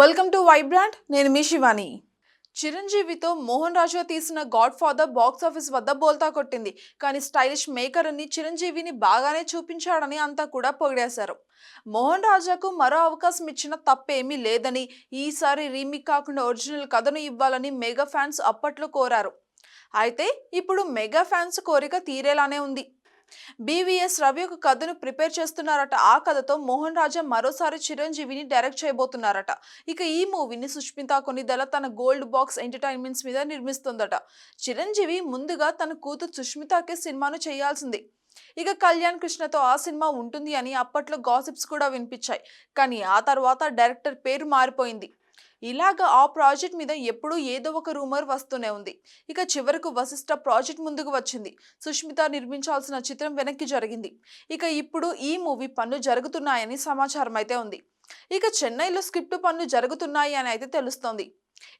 Welcome to Vibrant నేను మీ శివాని. చిరంజీవితో మోహన్ రాజు తీసిన God father box office వద్ద బోల్తా కొట్టింది. కానీ స్టైలిష్ మేకర్ అని చిరంజీవిని బాగానే చూపించాడని అంతా కూడా పొగిడేశారు. మోహన్ రాజాకు మరో అవకాశం ఇచ్చిన తప్పేమీ లేదని ఈసారి రీమిక్ కాకుండా ఒరిజినల్ కథను ఇవ్వాలని మెగా ఫ్యాన్స్ అప్పట్లో కోరారు. అయితే ఇప్పుడు మెగా ఫ్యాన్స్ కోరిక తీరేలానే ఉంది. బీవీఎస్ రవి ఒక కథను ప్రిపేర్ చేస్తున్నారట. ఆ కథతో మోహన్ రాజా మరోసారి చిరంజీవిని డైరెక్ట్ చేయబోతున్నారట. ఇక ఈ మూవీని సుష్మిత కొనిదల తన గోల్డ్ బాక్స్ ఎంటర్టైన్మెంట్స్ మీద నిర్మిస్తుందట. చిరంజీవి ముందుగా తన కూతురు సుష్మితకే సినిమాను చేయాల్సింది. ఇక కళ్యాణ్ కృష్ణతో ఆ సినిమా ఉంటుంది అని అప్పట్లో గాసిప్స్ కూడా వినిపించాయి. కానీ ఆ తర్వాత డైరెక్టర్ పేరు మారిపోయింది. ఇలాగ ఆ ప్రాజెక్ట్ మీద ఎప్పుడూ ఏదో ఒక రూమర్ వస్తూనే ఉంది. ఇక చివరకు వశిష్ట ప్రాజెక్ట్ ముందుకు వచ్చింది. సుష్మిత నిర్మించాల్సిన చిత్రం వెనక్కి జరిగింది. ఇక ఇప్పుడు ఈ మూవీ పనులు జరుగుతున్నాయని సమాచారం అయితే ఉంది. ఇక చెన్నైలో స్క్రిప్ట్ పనులు జరుగుతున్నాయి అని అయితే తెలుస్తోంది.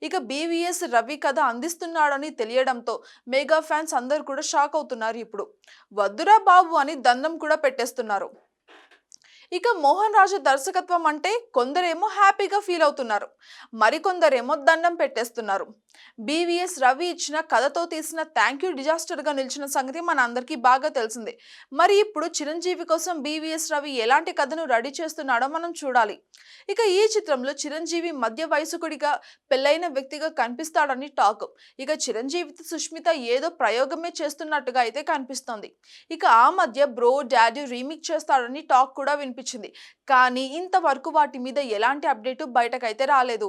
ఇక బీవీఎస్ రవి కథ అందిస్తున్నాడని తెలియడంతో మెగా ఫ్యాన్స్ అందరు కూడా షాక్ అవుతున్నారు ఇప్పుడు. వద్దురా బాబు అని దండం కూడా పెట్టేస్తున్నారు. ఇక మోహన్ రాజు దర్శకత్వం అంటే కొందరేమో హ్యాపీగా ఫీల్ అవుతున్నారు. మరికొందరేమో దండం పెట్టేస్తున్నారు. బీవీఎస్ రవి ఇచ్చిన కథతో తీసిన థ్యాంక్ యూ డిజాస్టర్గా నిలిచిన సంగతి మన అందరికీ బాగా తెలిసిందే. మరి ఇప్పుడు చిరంజీవి కోసం బీవీఎస్ రవి ఎలాంటి కథను రెడీ చేస్తున్నాడో మనం చూడాలి. ఇక ఈ చిత్రంలో చిరంజీవి మధ్య వయసుకుడిగా పెళ్ళైన వ్యక్తిగా కనిపిస్తాడని టాక్. ఇక చిరంజీవితో సుష్మిత ఏదో ప్రయోగమే చేస్తున్నట్టుగా అయితే కనిపిస్తోంది. ఇక ఆ మధ్య బ్రో డాడీ రీమేక్ చేస్తాడని టాక్ కూడా వినిపించింది కానీ ఇంతవరకు వాటి మీద ఎలాంటి అప్డేటు బయటకైతే రాలేదు.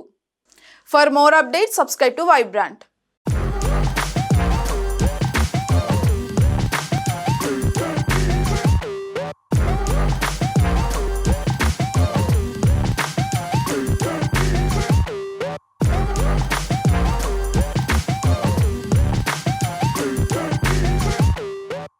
For more update subscribe to Vibrant